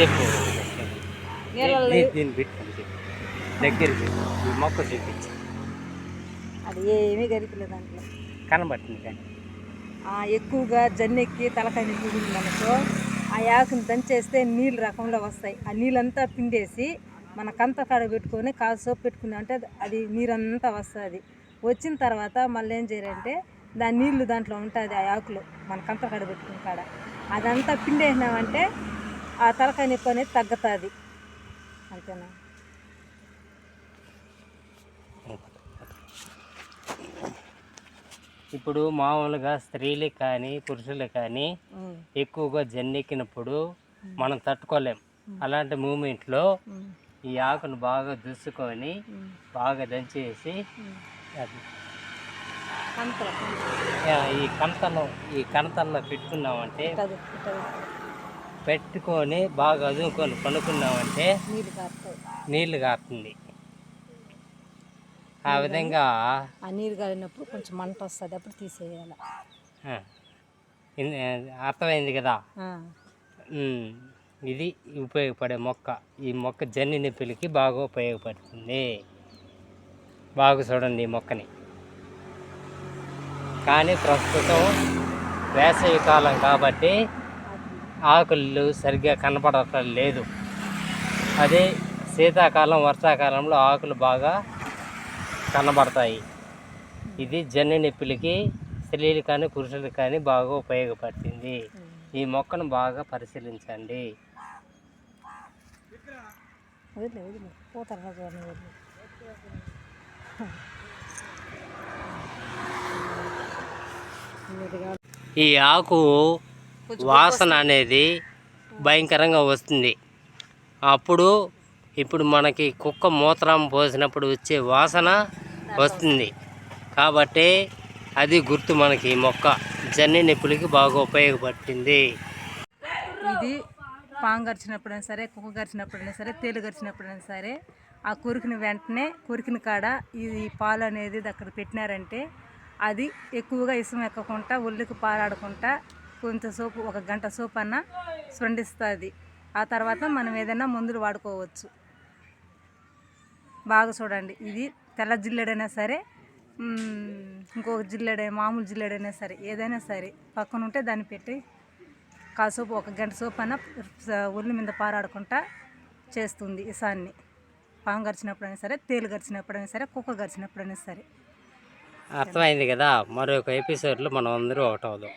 చెప్పు. నీళ్ళల్లో దీ- దీన్ని పెట్టుకొని చెప్పు. దగ్గర చెప్పు ఈ మొక్క చూపించి. అది ఏమీ గరికలేదు దాంట్లో. కనబడుతుంది కానీ. ఎక్కువగా జన్నెక్కి తలకాయ నొప్పి అనుకో ఆ యాకుని దంచేస్తే నీళ్ళు రకంలో వస్తాయి. ఆ నీళ్ళంతా పిండేసి మన కంత కాడ పెట్టుకొని కాదు సోపు పెట్టుకున్నాం అంటే అది నీరంతా వస్తుంది. వచ్చిన తర్వాత మళ్ళీ ఏం చేయాలంటే దాని నీళ్ళు దాంట్లో ఉంటుంది ఆ ఆకులు. మన కంత కాడ కాడ. అదంతా పిండేసినామంటే ఆ తలకాయ నొప్పి అనేది తగ్గుతుంది. అంతేనా? ఇప్పుడు మామూలుగా స్త్రీలకు కానీ పురుషులకు కానీ ఎక్కువగా జన్నెక్కినప్పుడు మనం తట్టుకోలేం. అలాంటి మూమెంట్లో ఈ ఆకును బాగా దుస్సుకొని ఉమ్, బాగా దంచేసి ఈ కణతను ఈ కణతల్లో పెట్టుకున్నామంటే పెట్టుకొని బాగా అదుముకొని కాస్తాయి నీళ్ళు కాస్తుంది ఆ విధంగా ఆ నీరు కాలినప్పుడు కొంచెం మంట వస్తుంది అప్పుడు తీసేయాలి. అర్థమైంది కదా? ఇది ఉపయోగపడే మొక్క. ఈ మొక్క జన్ని నొప్పులకి బాగా ఉపయోగపడుతుంది. బాగా చూడండి ఈ మొక్కని. కానీ ప్రస్తుతం వేసవి కాలం కాబట్టి ఆకులు సరిగ్గా కనపడటం లేదు. అదే శీతాకాలం వర్షాకాలంలో ఆకులు బాగా కనబడతాయి. ఇది జన్ని నొప్పులకి స్త్రీలు కానీ పురుషులు కానీ బాగా ఉపయోగపడుతుంది. ఈ మొక్కను బాగా పరిశీలించండి. వదిలే వదిలే. పోతారు రాజు వారిని వదిలే ఇది కాదు. ఈ ఆకు వాసన అనేది భయంకరంగా వస్తుంది. అప్పుడు ఇప్పుడు మనకి కుక్క మూత్రం పోసినప్పుడు వచ్చే వాసన వస్తుంది. కాబట్టి అది గుర్తు మనకి ఈ మొక్క జన్ని నొప్పులకి బాగా ఉపయోగపడుతుంది. ఇది పాము గరిచినప్పుడైనా సరే కుక్క గరిచినప్పుడైనా సరే తేలు గరిచినప్పుడైనా సరే ఆ కొరికిన వెంటనే కొరికిన కాడ ఇది పాలు అనేది అక్కడ పెట్టినారంటే అది ఎక్కువగా ఇసం ఎక్కకుండా ఒళ్ళుకి పారాడకుండా కొంచెం సోపు ఒక గంట సోపు అన్న స్పందిస్తుంది. ఆ తర్వాత మనం ఏదైనా మందులు వాడుకోవచ్చు. బాగా చూడండి ఇది తెల్ల జిల్లెడైనా సరే ఇంకొక జిల్లెడే మామూలు జిల్లెడైనా సరే ఏదైనా సరే పక్కన ఉంటే దాన్ని పెట్టి కాసేపు ఒక గంట సోపు అన్న ఒళ్ళు మీద పారాడకుండా చేస్తుంది ఇసాన్ని. పాము గరిచినప్పుడైనా సరే తేలు గరిచినప్పుడైనా సరే కుక్క గరిచినప్పుడైనా సరే. అర్థమైంది కదా? మరొక ఎపిసోడ్లో మనం అందరూ ఒకటవుదాం.